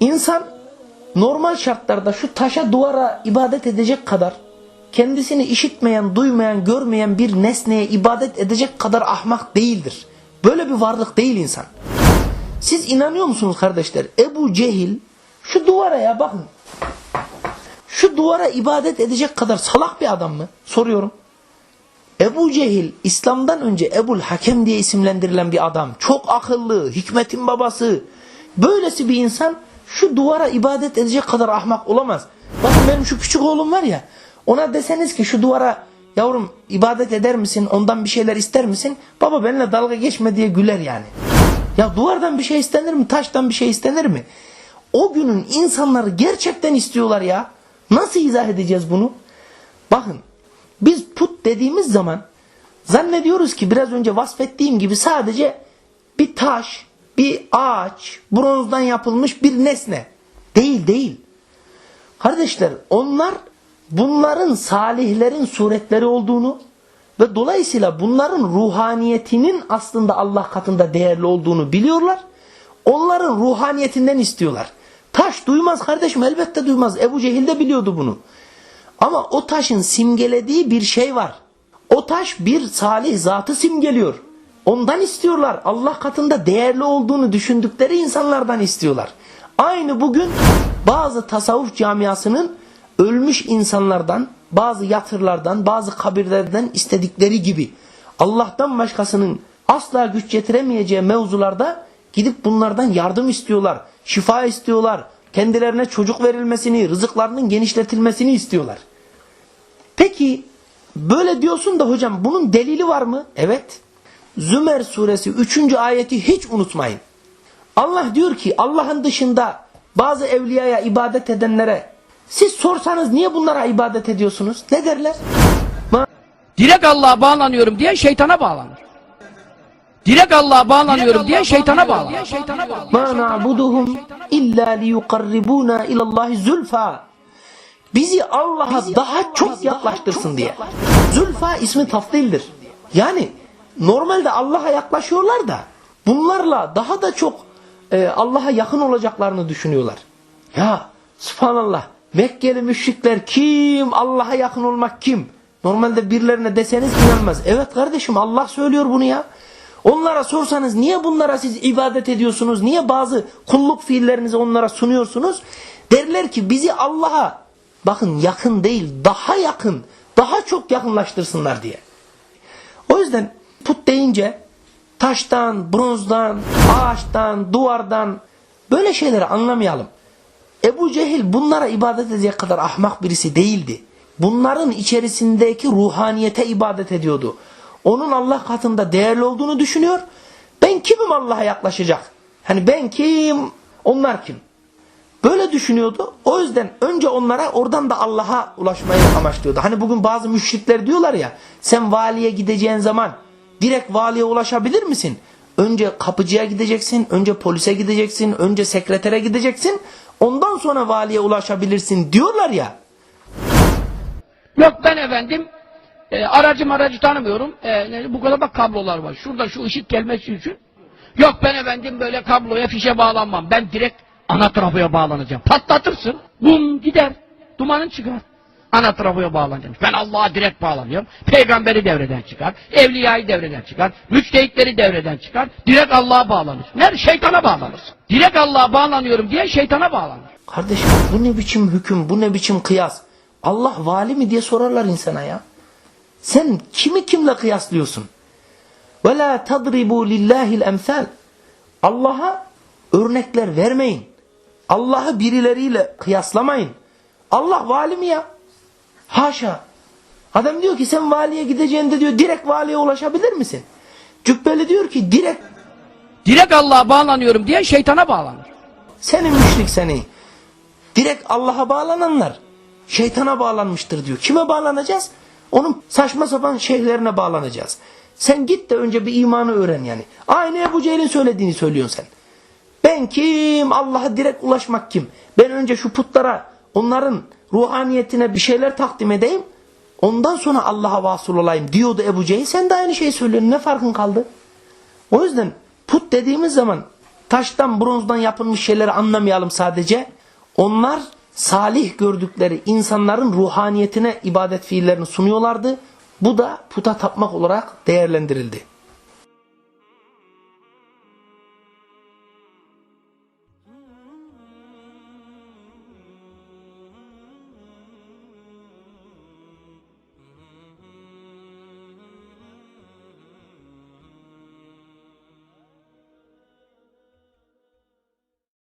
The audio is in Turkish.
İnsan normal şartlarda şu taşa duvara ibadet edecek kadar kendisini işitmeyen, duymayan, görmeyen bir nesneye ibadet edecek kadar ahmak değildir. Böyle bir varlık değil insan. Siz inanıyor musunuz kardeşler? Ebu Cehil şu duvara ya bakın. Şu duvara ibadet edecek kadar salak bir adam mı? Soruyorum. Ebu Cehil İslam'dan önce Ebul Hakem diye isimlendirilen bir adam. Çok akıllı, hikmetin babası. Böylesi bir insan şu duvara ibadet edecek kadar ahmak olamaz. Bakın benim şu küçük oğlum var ya. Ona deseniz ki şu duvara yavrum ibadet eder misin? Ondan bir şeyler ister misin? Baba benimle dalga geçme diye güler yani. Ya duvardan bir şey istenir mi? Taştan bir şey istenir mi? O günün insanları gerçekten istiyorlar ya. Nasıl izah edeceğiz bunu? Bakın biz put dediğimiz zaman zannediyoruz ki biraz önce vasfettiğim gibi sadece bir taş, bir ağaç, bronzdan yapılmış bir nesne. Değil değil. Kardeşler onlar bunların salihlerin suretleri olduğunu ve dolayısıyla bunların ruhaniyetinin aslında Allah katında değerli olduğunu biliyorlar. Onların ruhaniyetinden istiyorlar. Taş duymaz kardeşim elbette duymaz. Ebu Cehil de biliyordu bunu. Ama o taşın simgelediği bir şey var. O taş bir salih zatı simgeliyor. Ondan istiyorlar. Allah katında değerli olduğunu düşündükleri insanlardan istiyorlar. Aynı bugün bazı tasavvuf camiasının ölmüş insanlardan, bazı yatırlardan, bazı kabirlerden istedikleri gibi Allah'tan başkasının asla güç getiremeyeceği mevzularda gidip bunlardan yardım istiyorlar, şifa istiyorlar, kendilerine çocuk verilmesini, rızıklarının genişletilmesini istiyorlar. Peki böyle diyorsun da hocam bunun delili var mı? Evet. Zümer suresi 3. ayeti hiç unutmayın. Allah diyor ki Allah'ın dışında bazı evliyaya ibadet edenlere siz sorsanız niye bunlara ibadet ediyorsunuz? Ne derler? Direkt Allah'a bağlanıyorum diye şeytana bağlanır. Direkt Allah'a bağlanıyorum diye şeytana bağlanır. Ma na'buduhum illa liyukarribuna ilallahi zulfa. Bizi Allah'a daha çok yaklaştırsın diye. Zulfa ismi tafdildir. Yani normalde Allah'a yaklaşıyorlar da bunlarla daha da çok e, Allah'a yakın olacaklarını düşünüyorlar. Ya subhanallah Mekkeli müşrikler kim? Allah'a yakın olmak kim? Normalde birilerine deseniz inanmaz. Evet kardeşim Allah söylüyor bunu ya. Onlara sorsanız niye bunlara siz ibadet ediyorsunuz? Niye bazı kulluk fiillerinizi onlara sunuyorsunuz? Derler ki bizi Allah'a bakın yakın değil daha yakın daha çok yakınlaştırsınlar diye. O yüzden put deyince taştan, bronzdan, ağaçtan, duvardan böyle şeyleri anlamayalım. Ebu Cehil bunlara ibadet edecek kadar ahmak birisi değildi. Bunların içerisindeki ruhaniyete ibadet ediyordu. Onun Allah katında değerli olduğunu düşünüyor. Ben kimim Allah'a yaklaşacak? Hani ben kim? Onlar kim? Böyle düşünüyordu. O yüzden önce onlara oradan da Allah'a ulaşmayı amaçlıyordu. Hani bugün bazı müşrikler diyorlar ya sen valiye gideceğin zaman direkt valiye ulaşabilir misin? Önce kapıcıya gideceksin, önce polise gideceksin, önce sekretere gideceksin. Ondan sonra valiye ulaşabilirsin diyorlar ya. Yok ben efendim e, aracım aracı tanımıyorum. E, bu kadar bak kablolar var. Şurada şu ışık gelmesi için. Yok ben efendim böyle kabloya fişe bağlanmam. Ben direkt ana trafoya bağlanacağım. Patlatırsın. Bum gider. Dumanın çıkar. Ana trafoya bağlanacağım. Ben Allah'a direkt bağlanıyorum. Peygamberi devreden çıkar. Evliyayı devreden çıkar. Müçtehitleri devreden çıkar. Direkt Allah'a bağlanır. Nerede? Şeytana bağlanırsın. Direkt Allah'a bağlanıyorum diye şeytana bağlanır. Kardeşim bu ne biçim hüküm, bu ne biçim kıyas? Allah vali mi diye sorarlar insana ya. Sen kimi kimle kıyaslıyorsun? Ve la tadribu lillahil emsal. Allah'a örnekler vermeyin. Allah'ı birileriyle kıyaslamayın. Allah vali mi ya? Haşa. Adam diyor ki sen valiye gideceğinde diyor direkt valiye ulaşabilir misin? Cübbeli diyor ki direkt Direkt Allah'a bağlanıyorum diye şeytana bağlanır. Senin müşrik seni. Direkt Allah'a bağlananlar şeytana bağlanmıştır diyor. Kime bağlanacağız? Onun saçma sapan şeyhlerine bağlanacağız. Sen git de önce bir imanı öğren yani. Aynı Ebu Cehil'in söylediğini söylüyorsun sen. Ben kim? Allah'a direkt ulaşmak kim? Ben önce şu putlara onların ruhaniyetine bir şeyler takdim edeyim. Ondan sonra Allah'a vasıl olayım diyordu Ebu Cehil. Sen de aynı şeyi söylüyorsun. Ne farkın kaldı? O yüzden put dediğimiz zaman taştan, bronzdan yapılmış şeyleri anlamayalım sadece. Onlar salih gördükleri insanların ruhaniyetine ibadet fiillerini sunuyorlardı. Bu da puta tapmak olarak değerlendirildi.